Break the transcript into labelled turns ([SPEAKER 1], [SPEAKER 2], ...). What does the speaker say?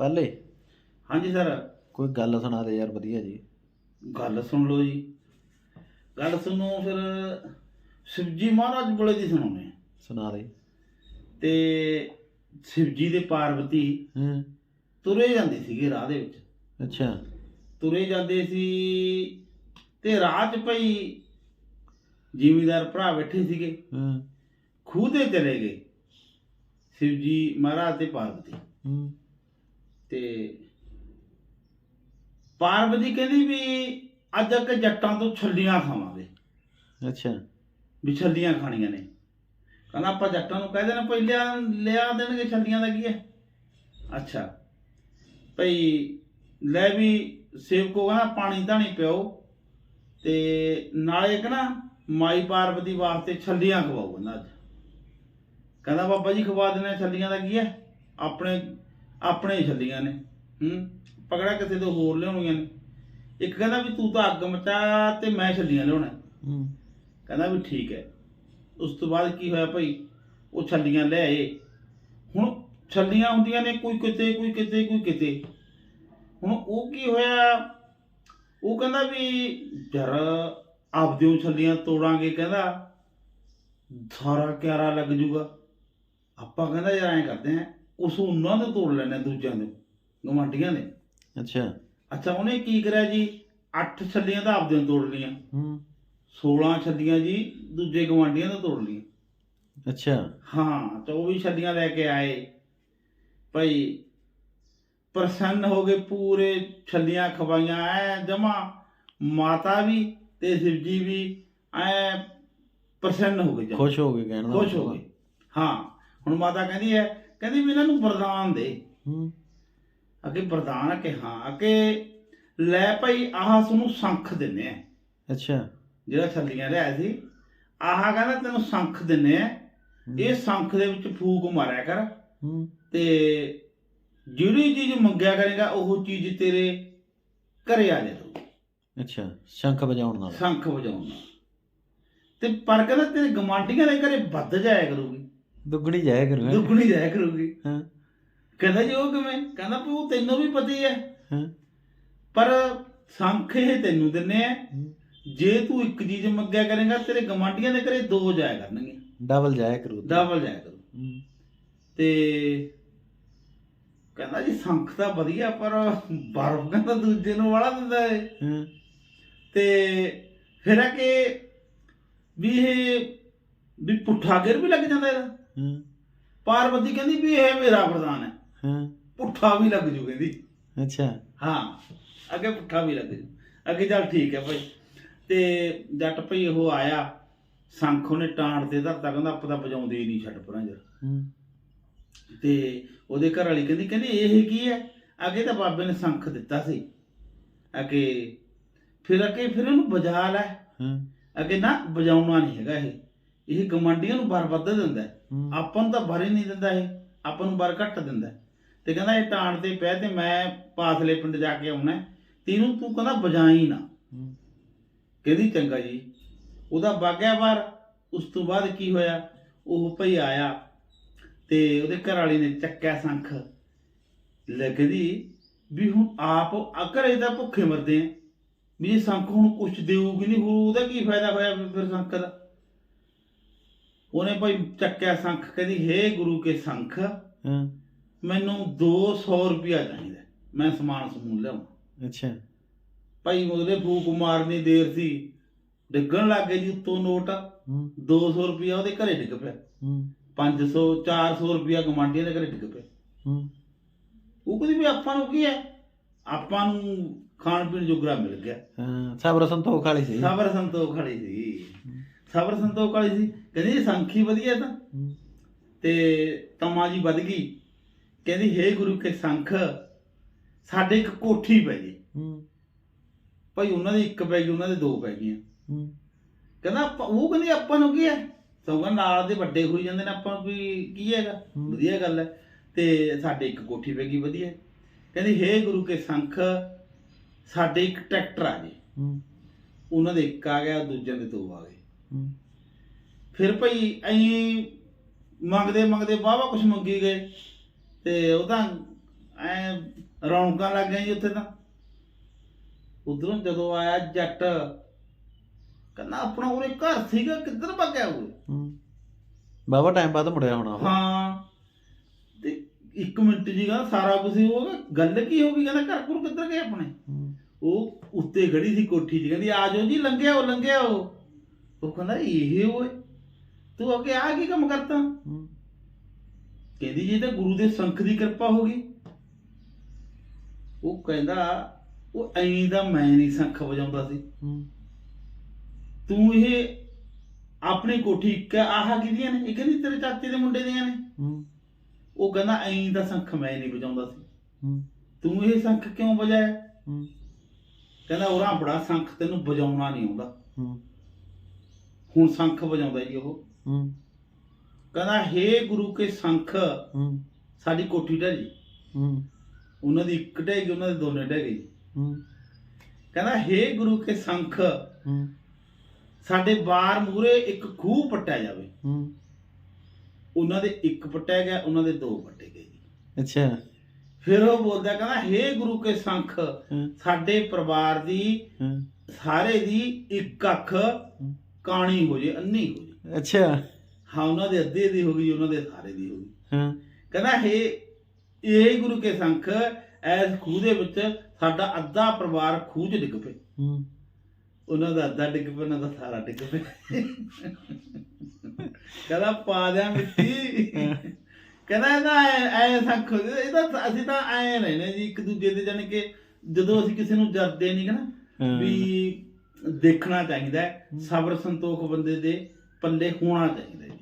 [SPEAKER 1] ਪਹਿਲੇ?
[SPEAKER 2] ਹਾਂਜੀ ਸਰ।
[SPEAKER 1] ਕੋਈ ਗੱਲ ਸੁਣਾ ਦੇ ਯਾਰ ਵਧੀਆ ਜੀ।
[SPEAKER 2] ਗੱਲ ਸੁਣ ਲਓ ਜੀ। ਗੱਲ ਸੁਣੋ ਫਿਰ ਸ਼ਿਵਜੀ ਮਹਾਰਾਜ ਬੋਲੇ ਦੀ ਸੁਣਾਉਣੇ।
[SPEAKER 1] ਸੁਣਾ ਦੇ।
[SPEAKER 2] ਤੇ ਸ਼ਿਵਜੀ ਦੇ ਪਾਰਵਤੀ
[SPEAKER 1] ਹੂੰ।
[SPEAKER 2] ਤੁਰੇ ਜਾਂਦੇ ਸੀਗੇ ਰਾਹ ਦੇ ਵਿੱਚ।
[SPEAKER 1] ਅੱਛਾ।
[SPEAKER 2] ਤੁਰੇ ਜਾਂਦੇ ਸੀ ਤੇ ਰਾਹ 'ਚ ਭਈ ਜ਼ਿਮੀਦਾਰ ਭਰਾ ਬੈਠੇ ਸੀਗੇ।
[SPEAKER 1] ਹੂੰ।
[SPEAKER 2] ਖੂਹ ਤੇ ਚਲੇ ਗਏ। ਸ਼ਿਵਜੀ ਮਹਾਰਾਜ ਤੇ ਪਾਰਵਤੀ।
[SPEAKER 1] ਹੂੰ।
[SPEAKER 2] ਤੇ ਪਾਰਵਤੀ ਕਹਿੰਦੀ ਵੀ ਅੱਜ ਅੱਗੇ ਜੱਟਾਂ ਤੋਂ ਛੱਲੀਆਂ ਖਾਵਾਂਗੇ।
[SPEAKER 1] ਅੱਛਾ।
[SPEAKER 2] ਵੀ ਛੱਲੀਆਂ ਖਾਣੀਆਂ ਨੇ। ਕਹਿੰਦਾ ਆਪਾਂ ਜੱਟਾਂ ਨੂੰ ਕਹਿ ਦੇਣਾ ਪਹਿਲਿਆ ਲਿਆ ਦੇਣਗੇ ਛੱਲੀਆਂ ਦਾ ਕੀ ਹੈ? ਅੱਛਾ। ਭਈ ਲੈ ਵੀ ਸੇਵਕੋ ਕਹਿੰਦਾ ਪਾਣੀ ਧਾਣੀ ਪਿਓ। ਤੇ ਨਾਲੇ ਕਹਿੰਦਾ ਮਾਈ ਪਾਰਵਤੀ ਵਾਸਤੇ ਛੱਲੀਆਂ ਖਵਾਓ ਕਹਿੰਦਾ ਅੱਜ। ਕਹਿੰਦਾ ਬਾਬਾ ਜੀ ਖਵਾ ਦੇਣਾ ਛੱਲੀਆਂ ਦਾ ਕੀ ਹੈ? ਆਪਣੇ ਆਪਣੇ ਹੀ ਛੱਲੀਆਂ ਨੇ ਹੂੰ? ਪਕੜਾ ਕਿਸੇ ਤੋਂ ਹੋਰ ਲਿਆਉਣੀਆਂ ਨੇ। ਇੱਕ ਕਹਿੰਦਾ ਵੀ ਤੂੰ ਤਾਂ ਅੱਗ ਮਚਾ ਤੇ ਮੈਂ ਛੱਲੀਆਂ ਲਿਆਉਣਾ
[SPEAKER 1] ਹੂੰ।
[SPEAKER 2] ਕਹਿੰਦਾ ਵੀ ਠੀਕ ਹੈ। ਉਸ ਤੋਂ ਬਾਅਦ ਕੀ ਹੋਇਆ ਭਾਈ? ਉਹ ਛੱਲੀਆਂ ਲੈ ਆਏ। ਹੁਣ ਛੱਲੀਆਂ ਹੁੰਦੀਆਂ ਨੇ ਕੋਈ ਕਿਤੇ ਕੋਈ ਕਿਤੇ ਕੋਈ ਕਿਤੇ। ਹੁਣ ਉਹ ਕੀ ਹੋਇਆ? ਉਹ ਕਹਿੰਦਾ ਵੀ ਯਾਰ ਆਪਦਿਓ ਛੱਲੀਆਂ ਤੋੜਾਂਗੇ ਕਹਿੰਦਾ। ਸਾਰਾ ਕਿਆਰਾ ਲੱਗ ਜੂਗਾ। ਆਪਾਂ ਕਹਿੰਦਾ ਯਾਰ ਐਂ ਕਰਦੇ ਆਂ ਉਸ ਉਹਨਾਂ ਦੇ ਤੋੜ ਲੈਣੇ ਦੂਜਿਆਂ ਦੇ ਗਵਾਂਢੀਆਂ ਦੇ।
[SPEAKER 1] ਅੱਛਾ।
[SPEAKER 2] ਅੱਛਾ ਉਹਨੇ ਕੀ ਕਰਿਆ ਜੀ? 8 ਛੱਲੀਆਂ ਤਾਂ ਆਪਦਿਆਂ ਤੋੜ ਲੀਆਂ
[SPEAKER 1] ਹੂੰ।
[SPEAKER 2] 16 ਛੱਲੀਆਂ ਜੀ ਦੂਜੇ ਗਵਾਂਢੀਆਂ ਤੋਂ ਤੋੜ ਲਈ
[SPEAKER 1] ਅੱਛਾ।
[SPEAKER 2] ਹਾਂ 24 ਛੱਲੀਆਂ ਲੈ ਕੇ ਆਏ। ਭਾਈ ਪ੍ਰਸੰਨ ਹੋ ਗਏ ਪੂਰੇ ਛੱਲੀਆਂ ਖਵਾਈਆਂ ਐ ਜਮਾ ਮਾਤਾ ਵੀ ਤੇ ਸ਼ਿਵਜੀ ਵੀ ਐ ਪ੍ਰਸੰਨ ਹੋ ਗਏ।
[SPEAKER 1] ਖੁਸ਼ ਹੋ ਗਏ ਕਹਿਣ ਦਾ
[SPEAKER 2] ਖੁਸ਼ ਹੋ ਗਏ। ਹਾਂ ਹੁਣ ਮਾਤਾ ਕਹਿੰਦੀ ਹੈ ਕਹਿੰਦੀ ਵੀ ਇਹਨਾਂ ਨੂੰ ਵਰਦਾਨ ਦੇ।
[SPEAKER 1] ਹੂੰ।
[SPEAKER 2] ਅੱਗੇ ਵਰਦਾਨ ਕਿ ਹਾਂ ਕਿ ਲੈ ਭਾਈ ਆਹ ਤੁਹਾਨੂੰ ਸੰਖ ਦਿੰਨੇ ਆ।
[SPEAKER 1] ਅੱਛਾ।
[SPEAKER 2] ਜਿਹੜਾ ਛੱਲੀਆਂ ਲਿਆਇਆ ਸੀ ਆਹ ਕਹਿੰਦਾ ਤੈਨੂੰ ਸੰਖ ਦਿੰਨੇ ਆ। ਇਹ ਸੰਖ ਦੇ ਵਿੱਚ ਫੂਕ ਮਾਰਿਆ ਕਰ।
[SPEAKER 1] ਹੂੰ।
[SPEAKER 2] ਤੇ ਜਿਹੜੀ ਚੀਜ਼ ਮੰਗਿਆ ਕਰੇਗਾ ਉਹ ਚੀਜ਼ ਤੇਰੇ ਘਰੇ ਆ ਜਾਊ
[SPEAKER 1] ਅੱਛਾ ਸ਼ੰਖ ਵਜਾਉਣ ਨਾਲ।
[SPEAKER 2] ਸੰਖ ਵਜਾਉਣ ਨਾਲ। ਤੇ ਪਰ ਕਹਿੰਦਾ ਤੇਰੇ ਗਮਾਂਡੀਆਂ ਦੇ ਘਰੇ ਵੱਧ ਜਾਇਆ ਕਰੂਗੀ।
[SPEAKER 1] ਦੁੱਗਣੀ ਜਾਇਆ ਕਰੂਗਾ।
[SPEAKER 2] ਦੁੱਗਣੀ ਜਾਇਆ ਕਰੂਗੀ।
[SPEAKER 1] ਹਾਂ।
[SPEAKER 2] ਕਹਿੰਦਾ ਜੀ ਉਹ ਕਿਵੇਂ? ਕਹਿੰਦਾ ਉਹ ਤੈਨੂੰ ਵੀ ਪਤਾ ਹੀ। ਹੈ।
[SPEAKER 1] ਹਾਂ
[SPEAKER 2] ਪਰ ਸੰਖ ਇਹ ਤੈਨੂੰ ਦਿੰਨੇ ਆ। ਜੇ ਤੂੰ ਇੱਕ ਚੀਜ਼ ਮੰਗਿਆ ਕਰੇਗਾ ਤੇਰੇ ਗਮਾਂਡੀਆਂ ਦੇ ਘਰੇ ਦੋ ਜਾਇਆ ਕਰਨਗੇ।
[SPEAKER 1] ਡਬਲ ਜਾਇਆ ਕਰੂ
[SPEAKER 2] ਡਬਲ ਜਾਇਆ ਕਰੂ। ਤੇ ਕਹਿੰਦਾ ਜੀ ਸੰਖ ਤਾਂ ਵਧੀਆ ਪਰ ਬਰਫ ਕਹਿੰਦਾ ਦੂਜੇ ਨੂੰ ਵਾਲਾ ਦਿੰਦਾ ਏ।
[SPEAKER 1] ਹਾਂ।
[SPEAKER 2] ਤੇ ਫਿਰ ਆ ਕਿ ਵੀ ਇਹ ਵੀ ਪੁੱਠਾ ਗਿਰ ਵੀ ਲੱਗ ਜਾਂਦਾ ਇਹਦਾ।
[SPEAKER 1] ਹਾਂ।
[SPEAKER 2] ਪਾਰਵਤੀ ਕਹਿੰਦੀ ਵੀ ਇਹ ਮੇਰਾ ਵਰਦਾਨ ਹੈ।
[SPEAKER 1] ਹਾਂ।
[SPEAKER 2] ਪੁੱਠਾ ਵੀ ਲੱਗ ਜੂ ਕਹਿੰਦੀ।
[SPEAKER 1] ਅੱਛਾ।
[SPEAKER 2] ਹਾਂ ਅੱਗੇ ਪੁੱਠਾ ਵੀ ਲੱਗ ਜੂ। ਅੱਗੇ ਚੱਲ ਠੀਕ ਹੈ ਭਾਈ। ਤੇ ਜੱਟ ਭਈ ਉਹ ਆਇਆ ਸੰਖ ਉਹਨੇ ਟਾਂਟ ਤੇ ਧਰਤਾ ਕਹਿੰਦਾ ਆਪਾਂ ਤਾਂ ਵਜਾਉਂਦੇ ਹੀ ਨਹੀਂ ਛੱਡ ਪਰਾਂ ਜਰ।
[SPEAKER 1] ਹੂੰ।
[SPEAKER 2] ਤੇ ਉਹਦੇ ਘਰ ਵਾਲੀ ਕਹਿੰਦੀ ਕਹਿੰਦੀ ਇਹ ਕੀ ਹੈ? ਅੱਗੇ ਤਾਂ ਬਾਬੇ ਨੇ ਸੰਖ ਦਿੱਤਾ ਸੀ। ਅੱਗੇ ਫਿਰ ਅੱਗੇ ਫਿਰ ਇਹਨੂੰ ਵਜਾ ਲੈ।
[SPEAKER 1] ਹਾਂ।
[SPEAKER 2] ਅੱਗੇ ਨਾ ਵਜਾਉਣਾ ਨਹੀਂ ਹੈਗਾ ਇਹ। ਇਹ ਗਮੰਡੀਆਂ ਨੂੰ ਬਰ ਵੱਧ ਦਿੰਦਾ ਹੈ। ਆਪਾਂ ਨੂੰ ਤਾਂ ਬਰ ਹੀ ਨਹੀਂ ਦਿੰਦਾ ਇਹ ਆਪਾਂ ਨੂੰ ਬਰ ਘੱਟ ਦਿੰਦਾ। ਤੇ ਕਹਿੰਦਾ ਇਹ ਟਾਣ ਤੇ ਪਿਆ ਤੇ ਮੈਂ ਪਾਸਲੇ ਪਿੰਡ ਜਾ ਕੇ ਆਉਣਾ। ਤੈਨੂੰ ਤੂੰ ਕਹਿੰਦਾ ਵਜਾਈ ਨਾ। ਕਹਿੰਦੀ ਚੰਗਾ ਜੀ। ਉਹਦਾ ਬਾਗਿਆ ਬਾਰ ਉਸ ਤੋਂ ਬਾਅਦ ਕੀ ਹੋਇਆ? ਉਹ ਭਈ ਆਇਆ ਤੇ ਉਹਦੇ ਘਰ ਵਾਲੀ ਨੇ ਚੱਕਿਆ ਸੰਖ। ਲੈ ਕਹਿੰਦੀ ਵੀ ਹੁਣ ਆਪ ਘਰੇ ਤਾਂ ਭੁੱਖੇ ਮਰਦੇ ਆ। ਵੀ ਇਹ ਸੰਖ ਹੁਣ ਕੁਛ ਦੇਊਗੀ ਨਹੀਂ ਹੋਰ ਉਹਦਾ ਕੀ ਫਾਇਦਾ ਹੋਇਆ ਫਿਰ- ਫਿਰ ਸੰਖ ਦਾ? ਉਹਨੇ ਭਾਈ ਚੱਕਿਆ ਸੰਖ ਕਹਿੰਦੀ ਹੇ ਗੁਰੂ ਕੇ ਸੰਖ
[SPEAKER 1] ਹਾਂ।
[SPEAKER 2] ਮੈਨੂੰ 200 ਰੁਪਿਆ ਚਾਹੀਦਾ। ਮੈਂ ਸਮਾਨ ਸਮੂਨ ਲਿਆਵਾਂ
[SPEAKER 1] ਅੱਛਾ।
[SPEAKER 2] ਭਾਈ ਉਹਦੇ ਫੂਕ ਮਾਰਨੀ ਦੇਰ ਸੀ। ਡਿੱਗਣ ਲੱਗ ਜੀ ਉੱਤੋਂ ਨੋਟ।
[SPEAKER 1] ਹੂੰ।
[SPEAKER 2] 200 ਰੁਪਿਆ ਉਹਦੇ ਘਰੇ ਡਿੱਗ ਪਿਆ।
[SPEAKER 1] ਹੂੰ।
[SPEAKER 2] 500 400 ਰੁਪਿਆ ਗਵਾਂਢੀਆਂ ਦੇ ਘਰੇ ਡਿੱਗ ਪਿਆ। ਉਹ ਕਹਿੰਦੀ ਵੀ ਆਪਾਂ ਨੂੰ ਕੀ ਹੈ? ਆਪਾਂ ਨੂੰ ਖਾਣ ਪੀਣ ਜੋਗਰਾ ਮਿਲ ਗਿਆ।
[SPEAKER 1] ਹਾਂ ਸਬਰ ਸੰਤੋਖ ਵਾਲੀ ਸੀ।
[SPEAKER 2] ਸਬਰ ਸੰਤੋਖ ਵਾਲੀ ਸੀ। ਸਬਰ ਸੰਤੋਖ ਵਾਲੀ ਸੀ। ਕਹਿੰਦੀ ਇਹ ਸੰਖੀ ਵਧੀਆ ਤਾਂ। ਤੇ ਤਮਾ ਜੀ ਵੱਧ ਗਈ। ਕਹਿੰਦੀ ਹੇ ਗੁਰੂ ਕੇ ਸੰਖ ਸਾਡੇ ਇੱਕ ਕੋਠੀ ਪੈ ਗਈ
[SPEAKER 1] ਹੂੰ।
[SPEAKER 2] ਭਾਈ ਉਹਨਾਂ ਦੀ ਇੱਕ ਪੈ ਗਈ ਉਹਨਾਂ ਦੇ ਦੋ ਪੈ ਗਈਆਂ।
[SPEAKER 1] ਹੂੰ।
[SPEAKER 2] ਕਹਿੰਦਾ ਆਪਾਂ- ਉਹ ਕਹਿੰਦੀ ਆਪਾਂ ਨੂੰ ਕੀ ਹੈ? ਸਗੋਂ ਨਾਲ ਦੇ ਵੱਡੇ ਹੋਈ ਜਾਂਦੇ ਨੇ ਆਪਾਂ ਵੀ ਕੀ ਹੈਗਾ। ਵਧੀਆ ਗੱਲ ਹੈ। ਤੇ ਸਾਡੇ ਇੱਕ ਕੋਠੀ ਪੈ ਗਈ ਵਧੀਆ। ਕਹਿੰਦੀ ਹੇ ਗੁਰੂ ਕੇ ਸੰਖ ਸਾਡੇ ਇੱਕ ਟਰੈਕਟਰ ਆ ਜੇ।
[SPEAKER 1] ਹੂੰ।
[SPEAKER 2] ਉਹਨਾਂ ਦੇ ਇੱਕ ਆ ਗਿਆ ਦੂਜਿਆਂ ਦੇ ਦੋ ਆ ਗਏ। ਫਿਰ ਭਈ ਐਂ ਮੰਗਦੇ ਮੰਗਦੇ ਵਾਹਵਾ ਕੁਝ ਮੰਗੀ ਗਏ ਤੇ ਉਹ ਤਾਂ ਐ ਰੌਣਕਾਂ ਲੱਗ ਗਈਆਂ ਜੀ ਉੱਥੇ ਤਾਂ। ਉਧਰੋਂ ਜਦੋਂ ਆਇਆ ਜੱਟ ਕਹਿੰਦਾ ਆਪਣਾ ਉਹਨੇ ਘਰ ਸੀਗਾ ਕਿੱਧਰ ਭੱਗਿਆ ਉਹ
[SPEAKER 1] ਬਾਬਾ ਟਾਈਮ ਬਾਅਦ ਮੁੜਿਆ ਹੋਣਾ ਉਹ।
[SPEAKER 2] ਹਾਂ। ਤੇ ਇੱਕ ਮਿੰਟ ਜੀ ਕਹਿੰਦਾ ਸਾਰਾ ਕੁਝ ਹੋ ਗਿਆ ਗੱਲ ਕੀ ਹੋ ਗਈ? ਕਹਿੰਦਾ ਘਰ ਘੁਰ ਕਿੱਧਰ ਗਏ ਆਪਣੇ? ਉਹ ਉੱਤੇ ਖੜੀ ਸੀ ਕੋਠੀ 'ਚ ਕਹਿੰਦੀ ਆ ਜਾਓ ਜੀ ਲੰਘਿਆ ਉਹ ਲੰਘਿਆ ਉਹ। ਉਹ ਕਹਿੰਦਾ ਇਹ ਓਏ ਤੂੰ ਅੱਗੇ ਆ ਕੀ ਕੰਮ ਕਰਤਾ? ਕਹਿੰਦੀ ਜੀ ਤਾਂ ਗੁਰੂ ਦੇ ਸੰਖ ਦੀ ਕਿਰਪਾ ਹੋ ਗਈ। ਉਹ ਕਹਿੰਦਾ ਉਹ ਐਂ ਦਾ ਮੈਂ ਨਹੀਂ ਸੰਖ ਵਜਾਉਂਦਾ ਸੀ। ਤੂੰ ਇਹ ਆਪਣੀ ਕੋਠੀ ਇੱਕ ਆਹ ਕਿਹਦੀਆਂ ਨੇ? ਇਹ ਕਹਿੰਦੀ ਤੇਰੇ ਚਾਚੇ ਦੇ ਮੁੰਡੇ ਦੀਆਂ ਨੇ। ਉਹ ਕਹਿੰਦਾ ਐਂ ਦਾ ਸੰਖ ਮੈਂ ਨਹੀਂ ਵਜਾਉਂਦਾ ਸੀ। ਤੂੰ ਇਹ ਸੰਖ ਕਿਉਂ ਵਜਾਇਆ? ਕਹਿੰਦਾ ਉਹਰਾ ਬੜਾ ਸੰਖ ਤੈਨੂੰ ਵਜਾਉਣਾ ਨਹੀਂ ਆਉਂਦਾ। ਹੁਣ ਸੰਖ ਵਜਾਉਂਦਾ ਜੀ ਉਹ।
[SPEAKER 1] ਹੂੰ,
[SPEAKER 2] ਕਹਿੰਦਾ ਹੇ ਗੁਰੂ ਕੇ ਸੰਖ
[SPEAKER 1] ਹੂੰ,
[SPEAKER 2] ਸਾਡੀ ਕੋਠੀ ਢਹਿ ਜੀ
[SPEAKER 1] ਹੂੰ,
[SPEAKER 2] ਉਹਨਾਂ ਦੀ ਇੱਕ ਢਹਿ ਗਈ ਉਹਨਾਂ ਦੇ ਦੋਨੇ ਢਹਿ ਗਈ
[SPEAKER 1] ਹੂੰ,
[SPEAKER 2] ਕਹਿੰਦਾ ਹੇ ਗੁਰੂ ਕੇ ਸੰਖ
[SPEAKER 1] ਹੂੰ,
[SPEAKER 2] ਸਾਡੇ ਬਾਰ ਮੂਰੇ ਇੱਕ ਖੂਹ ਪੱਟਿਆ ਜਾਵੇ।
[SPEAKER 1] ਹੂੰ,
[SPEAKER 2] ਉਹਨਾਂ ਦੇ ਇੱਕ ਪੱਟਿਆ ਗਿਆ ਉਹਨਾਂ ਦੇ ਦੋ ਪੱਟੇ ਗਏ ਜੀ।
[SPEAKER 1] ਅੱਛਾ।
[SPEAKER 2] ਫਿਰ ਉਹ ਬੋਲਦਾ ਕਹਿੰਦਾ ਹੇ ਗੁਰੂ ਕੇ ਸੰਖ ਸਾਡੇ ਪਰਿਵਾਰ ਦੀ ਸਾਰੇ ਦੀ ਇੱਕ ਅੱਖ ਕਾਣੀ ਹੋ ਜੇ ਅੰਨੀ ਹੋ ਜੇ।
[SPEAKER 1] ਅੱਛਾ।
[SPEAKER 2] ਹਾਂ ਉਹਨਾਂ ਦੇ ਅੱਧੇ ਦੀ ਹੋ ਗਈ ਉਹਨਾਂ ਦੇ ਸਾਰੇ ਦੀ ਹੋ ਗਈ।
[SPEAKER 1] ਹਾਂ।
[SPEAKER 2] ਕਹਿੰਦਾ ਹੇ ਇਹ ਗੁਰੂ ਕੇ ਸੰਖ ਐਸ ਖੂਹ ਦੇ ਵਿੱਚ ਸਾਡਾ ਅੱਧਾ ਪਰਿਵਾਰ ਖੂਹ 'ਚ ਡਿੱਗ ਪਏ
[SPEAKER 1] ਹੂੰ,
[SPEAKER 2] ਉਹਨਾਂ ਦਾ ਅੱਧਾ ਡਿੱਗ ਪਿਆ ਉਹਨਾਂ ਦਾ ਸਾਰਾ ਡਿੱਗ ਪਿਆ। ਕਹਿੰਦਾ ਪਾ ਦਿਆਂ ਮਿੱਟੀ। ਕਹਿੰਦਾ ਇਹਦਾ ਐ ਸੰਖ ਇਹਦਾ ਤਾਂ- ਅਸੀਂ ਤਾਂ ਐ ਰਹਿਣੇ ਜੀ ਇੱਕ ਦੂਜੇ ਦੇ ਜਾਣੀ ਕਿ ਜਦੋਂ ਅਸੀਂ ਕਿਸੇ ਨੂੰ ਜਰਦੇ ਨਹੀਂ ਕਹਣਾ
[SPEAKER 1] ਹਾਂ,
[SPEAKER 2] ਵੀ ਦੇਖਣਾ ਚਾਹੀਦਾ ਹੈ। ਸਬਰ ਸੰਤੋਖ ਬੰਦੇ ਦੇ ਪੱਲੇ ਹੋਣਾ ਚਾਹੀਦਾ ਜੀ